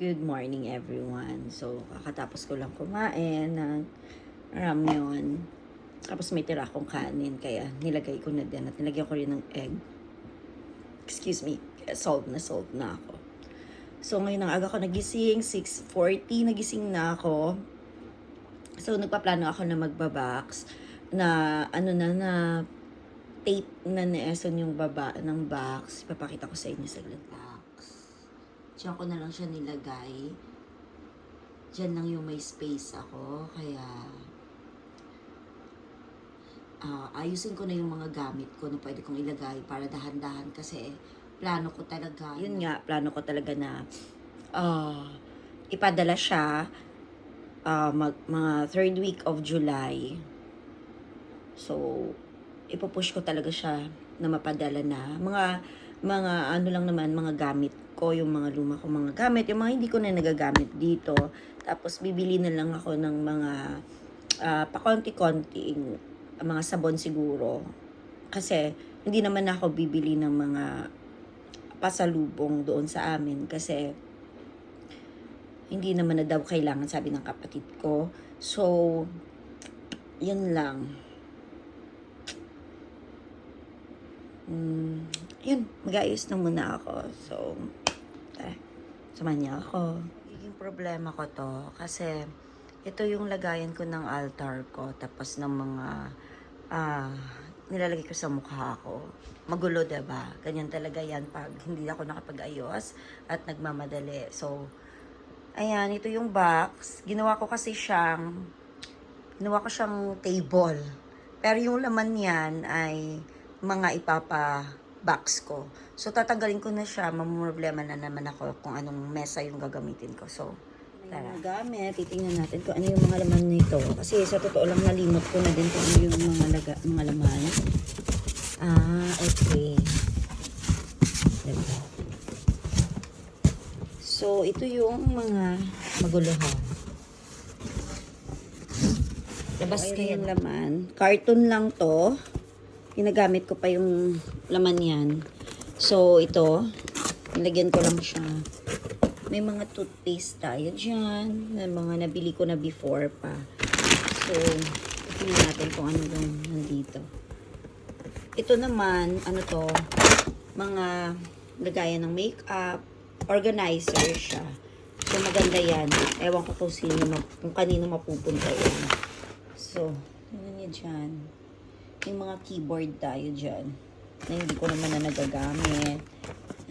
Good morning everyone. So, kakatapos ko lang kumain ng ramyun. Tapos may tira akong kanin, kaya nilagay ko na din at nilagyan ko rin ng egg. Excuse me, kaya solve na solve na ako. So, ngayon ang aga ko nagising, 6.40 nagising na ako. So, nagpaplano ako na magbabox na ano na na tape na na-eson yung baba ng box. Papakita ko sa inyo saglit. Box. Diyan ko na lang siya nilagay. Diyan lang yung may space ako. Kaya, ah, ayusin ko na yung mga gamit ko na pwede kong ilagay para dahan-dahan kasi plano ko talaga. Yun nga, plano ko talaga na ah, ipadala siya ah, mag, mga third week of July. So, ipupush ko talaga siya na mapadala na. Mga, mga ano lang naman, mga gamit ko, yung mga luma ko mga gamit, yung mga hindi ko na nagagamit dito. Tapos, bibili na lang ako ng mga ah, pakonti-konting mga sabon siguro. Kasi, hindi naman ako bibili ng mga pasalubong doon sa amin kasi hindi naman na daw kailangan sabi ng kapatid ko. So, yun lang. Mm, yun, mag-ayos na muna ako. So, tara, samahan niya ako. Yung problema ko to, kasi ito yung lagayan ko ng altar ko, tapos ng mga, ah, nilalagay ko sa mukha ko. Magulo, ba? Ganyan talaga yan pag hindi ako nakapag-ayos at nagmamadali. So, ayan, ito yung box. Ginawa ko kasi siyang, ginawa ko siyang table. Pero yung laman niyan ay mga ipapa box ko. So, tatanggalin ko na siya. Mamumroblema na naman ako kung anong mesa yung gagamitin ko. So, tara. Gamit, titingnan natin kung ano yung mga laman nito. Kasi sa totoo lang nalimot ko na din kung ano yung mga, laga, mga laman. Ah, okay. Diba? So, ito yung mga maguluhan. Labas kayo yung laman. Carton lang to. Ginagamit ko pa yung laman yan. So, ito. Nilagyan ko lang siya. May mga toothpaste tayo dyan. Na mga nabili ko na before pa. So, tingnan natin kung ano yung nandito. Ito naman, ano to, mga lagayan ng makeup, organizer siya. So, maganda yan. Ewan ko kung sino, kung kanino mapupunta yan. So, ano niya dyan? May mga keyboard tayo dyan na hindi ko naman na nagagamit.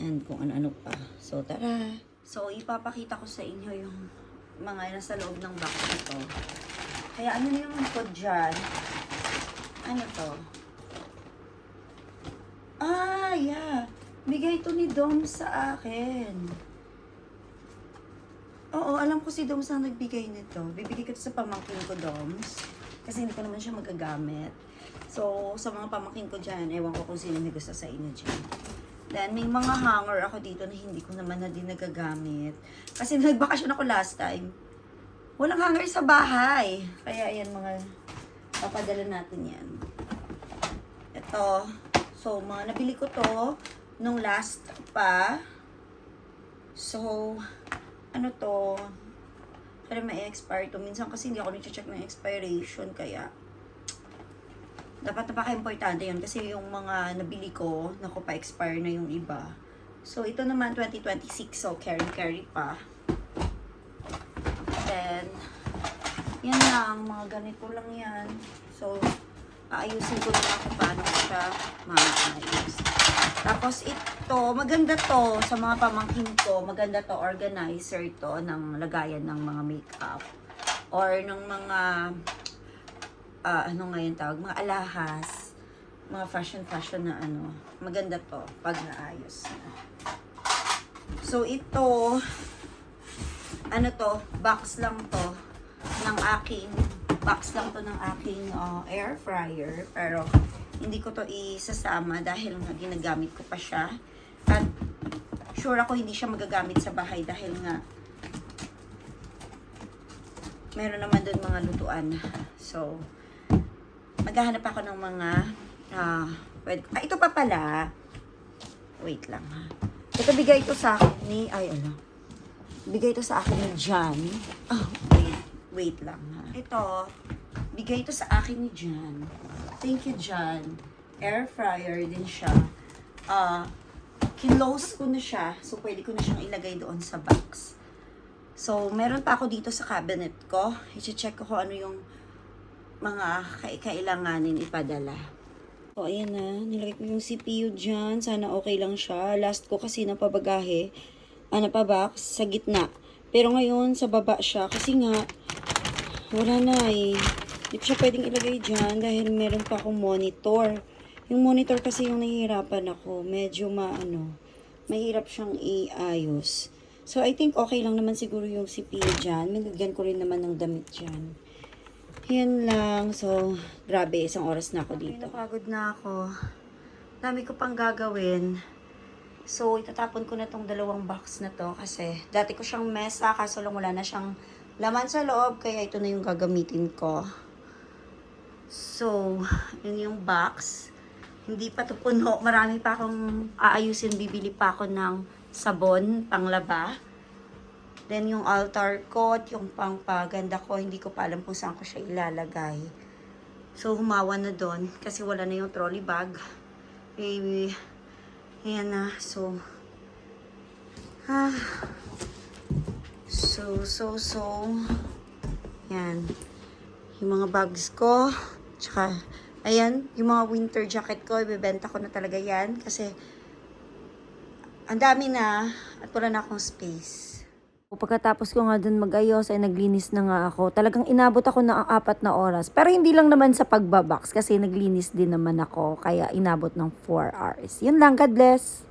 And kung ano-ano pa. So, tara. So, ipapakita ko sa inyo yung mga nasa loob ng box na to. Kaya ano na yung code dyan? Ano to? Ah, yeah. Bigay ito ni Dom sa akin. Oo, alam ko si Doms ang nagbigay nito. Bibigay ko sa pamangkin ko, Doms. Kasi hindi ko naman siya magagamit. So, sa mga pamangkin ko dyan, ewan ko kung sino may gusto sa inyo dyan. Then, may mga hanger ako dito na hindi ko naman na din nagagamit. Kasi nagbakasyon ako last time. Walang hanger sa bahay. Kaya, ayan mga, papadala natin yan. Ito. So, mga nabili ko to nung last pa. So, ano to? Kaya may expire to. Minsan kasi hindi ako nag-check ng expiration. Kaya, dapat napaka-importante yun. Kasi yung mga nabili ko, naku pa-expire na yung iba. So, ito naman 2026. So, carry-carry pa. Then, yan lang. Mga ganito lang yan. So, aayusin ko na kung paano siya maayos. Tapos ito, maganda to sa mga pamangkin ko. Maganda to, organizer to ng lagayan ng mga makeup. Or ng mga, ah, ano ngayon tawag, mga alahas. Mga fashion-fashion na ano. Maganda to pag naayos na. So ito, ano to, box lang to ng aking box lang to ng aking uh, air fryer pero hindi ko to isasama dahil nga ginagamit ko pa siya at sure ako hindi siya magagamit sa bahay dahil nga meron naman doon mga lutuan so maghahanap ako ng mga ah, pwede, ah ito pa pala wait lang ha ito bigay ito sa akin ni ay ano bigay ito sa akin ni John. Oh, wait, wait lang ha. Ito, bigay ito sa akin ni John. Thank you, John. Air fryer din siya. Ah, kinlose ko na siya. So, pwede ko na siyang ilagay doon sa box. So, meron pa ako dito sa cabinet ko. I-check ko kung ano yung mga kai- kailanganin ipadala. So, ayan na. Nilagay ko yung CPU dyan. Sana okay lang siya. Last ko kasi napabagahe. Ah, napabox sa gitna. Pero ngayon, sa baba siya. Kasi nga, wala na eh. Hindi ko siya pwedeng ilagay dyan dahil meron pa akong monitor. Yung monitor kasi yung nahihirapan ako. Medyo maano, mahirap siyang iayos. So, I think okay lang naman siguro yung CPU dyan. Minagyan ko rin naman ng damit dyan. Yan lang. So, grabe, isang oras na ako dito. Napagod na ako. Dami ko pang gagawin. So, itatapon ko na tong dalawang box na to kasi dati ko siyang mesa kaso lang wala na siyang laman sa loob kaya ito na yung gagamitin ko. So, yun yung box. Hindi pa to puno. Marami pa akong aayusin. Bibili pa ako ng sabon, panglaba. Then yung altar ko at yung pangpaganda ko, hindi ko pa alam kung saan ko siya ilalagay. So, humawa na doon kasi wala na yung trolley bag. Baby, ayan na. So, ah, so, so, so, yan. Yung mga bags ko, tsaka, ayan, yung mga winter jacket ko, ibebenta ko na talaga yan kasi ang dami na at wala na akong space. Pagkatapos ko nga dun mag-ayos ay naglinis na nga ako. Talagang inabot ako ng apat na oras. Pero hindi lang naman sa pagbabox kasi naglinis din naman ako. Kaya inabot ng 4 hours. Yun lang. God bless.